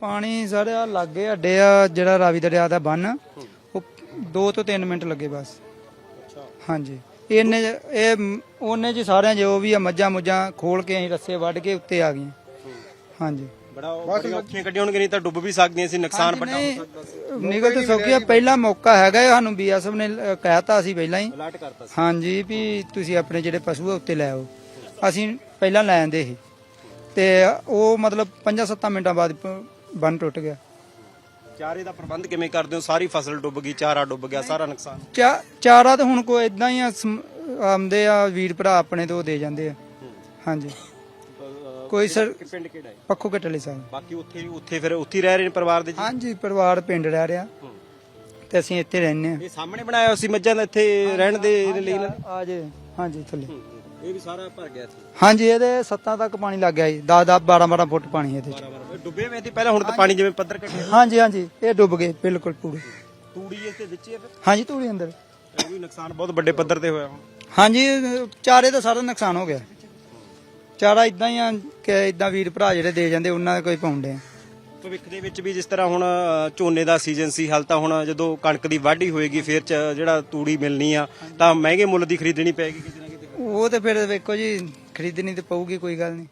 ਪਾਣੀ ਸਾਰੇ ਆ ਲੱਗੇ ਅੱਡੇ ਆ ਜਿਹੜਾ ਰਾਵੀ ਦਰਿਆ ਦਾ ਬੰਨ ਉਹ 2 ਤੋਂ 3 ਮਿੰਟ ਲੱਗੇ ਬਸ। ਅੱਛਾ। ਹਾਂਜੀ। ਇਹਨੇ ਇਹ ਉਹਨੇ ਜੀ ਸਾਰਿਆਂ ਜੋ ਵੀ ਆ ਮੱਝਾਂ ਮੁੱਝਾਂ ਖੋਲ ਕੇ ਅਸੀਂ ਰੱਸੇ ਵੱਢ ਕੇ ਉੱਤੇ ਆ ਗਈਆਂ। ਹਾਂਜੀ। ਬੜਾ ਔਖੀਆਂ ਕੱਢੀਆਂ ਹੋਣਗੀਆਂ ਨਹੀਂ ਤਾਂ ਡੁੱਬ ਵੀ ਸਕਦੀਆਂ ਸੀ ਨੁਕਸਾਨ ਵੱਡਾ ਹੋ ਸਕਦਾ ਸੀ। ਨਿਕਲ ਤੇ ਸੌਖੀ ਪਹਿਲਾ ਮੌਕਾ ਹੈਗਾ ਇਹ ਸਾਨੂੰ ਬੀਐਸਐਫ ਨੇ ਕਹਿਤਾ ਸੀ ਪਹਿਲਾਂ ਹੀ। ਅਲਰਟ ਕਰਤਾ ਸੀ। ਹਾਂਜੀ ਵੀ ਤੁਸੀਂ ਆਪਣੇ ਜਿਹੜੇ ਪਸ਼ੂ ਆ ਉੱਤੇ ਲੈ ਆਓ। ਅਸੀਂ ਪਹਿਲਾਂ ਲੈ ਆਂਦੇ ਸੀ। ਤੇ ਉਹ ਮਤਲਬ 5-7 ਮਿੰਟਾਂ ਬਾਅਦ ਬੰਨ ਟੁੱਟ ਗਿਆ। ਚਾਰੇ ਦਾ ਪ੍ਰਬੰਧ ਕਿਵੇਂ ਕਰਦੇ ਹੋ? ਸਾਰੀ ਫਸਲ ਡੁੱਬ ਗਈ ਚਾਰਾ ਡੁੱਬ ਗਿਆ ਸਾਰਾ ਨੁਕਸਾਨ। ਚਾ- ਚਾਰਾ ਤਾਂ ਹੁਣ ਕੋਈ ਇਦਾਂ ਹੀ ਆ, ਸਮ- ਆਉਂਦੇ ਆ ਵੀਰ ਭਰਾ ਆਪਣੇ ਤੋਂ ਦੇ ਜਾਂਦੇ ਆ। ਹਾਂਜੀ। ਕੋਈ ਸਰ ਪਿੰਡ ਕਿਹੜਾ ਹੈ? ਪੱਖੋ ਕਟਲੇ ਸਾਹਿਬ। ਬਾਕੀ ਉੱਥੇ ਉੱਥੇ ਫਿਰ ਉੱਥੇ ਹੀ ਰਹਿ ਰਹੇ ਨੇ ਪਰਿਵਾਰ ਦੇ ਜੀ? ਹਾਂਜੀ ਪਰਿਵਾਰ ਪਿੰਡ ਰਹਿ ਰਿਹਾ। ਤੇ ਅਸੀਂ ਇੱਥੇ ਰਹਿੰਦੇ ਆ ਇਹ ਸਾਹਮਣੇ ਬਣਾਇਆ ਹੋਇਆ ਸੀ ਮੱਝਾਂ ਦਾ ਇੱਥੇ ਰਹਿਣ ਦੇ ਲਈ ਨਾ? ਆ ਜੇ ਹਾਂਜੀ ਥੱਲੇ। ਇਹ ਵੀ ਸਾਰਾ ਭਰ ਗਿਆ ਸੀ ਹਾਂਜੀ ਇਹਦੇ ਸੱਤਾਂ ਤੱਕ ਪਾਣੀ ਲੱਗ ਗਿਆ ਜੀ। 10 10 12 12 ਫੁੱਟ ਪਾਣੀ ਇਹਦੇ ਚ। ਡੁੱਬੇ ਹੋਏ ਸੀ? ਪਹਿਲਾਂ ਹੁਣ ਤਾਂ ਪਾਣੀ ਜਿਵੇਂ ਪੱਧਰ ਘਟਿਆ। ਹਾਂਜੀ ਹਾਂਜੀ। ਇਹ ਡੁੱਬ ਗਏ ਬਿਲਕੁਲ ਪੂਰੇ। ਤੂੜੀ ਇਸ ਦੇ ਵਿੱਚ ਹੀ ਹੈ ਫਿਰ? ਹਾਂਜੀ ਤੂੜੀ ਅੰਦਰ। ਇਹ ਵੀ ਨੁਕਸਾਨ ਬਹੁਤ ਵੱਡੇ ਪੱਧਰ ਤੇ ਹੋਇਆ ਹੁਣ। ਹਾਂਜੀ ਚਾਰੇ ਦਾ ਸਾਰਾ ਨੁਕਸਾਨ ਹੋ ਗਿਆ। ਚਾਰਾ ਇਦਾਂ ਹੀ ਆ ਕਿ ਇਦਾਂ ਵੀਰ ਭਰਾ ਜਿਹੜੇ ਦੇ ਜਾਂਦੇ ਉਹਨਾਂ ਦੇ ਕੋਈ ਪਾਉਂਦੇ ਆ। ਭਵਿੱਖ ਦੇ ਵਿੱਚ ਵੀ ਜਿਸ ਤਰ੍ਹਾਂ ਹੁਣ ਅ, ਝੋਨੇ ਦਾ ਸੀਜ਼ਨ ਸੀ ਹਾਲ ਤਾਂ ਹੁਣ ਜਦੋਂ ਕਣਕ ਦੀ ਵਾਢੀ ਹੋਏਗੀ ਫਿਰ ਚ ਜਿਹੜਾ ਤੂੜੀ ਮਿਲਣੀ ਆ ਤਾਂ ਮਹਿੰਗੇ ਮੁੱਲ ਦੀ ਖਰੀਦਣੀ ਪਏਗੀ ਕਿਤੇ ਨਾ ਕਿਤੇ। ਉਹ ਤੇ ਫਿਰ ਵੇਖੋ ਜੀ ਖਰੀਦਣੀ ਤੇ ਪਊਗੀ ਕੋਈ ਗੱਲ ਨਹੀਂ।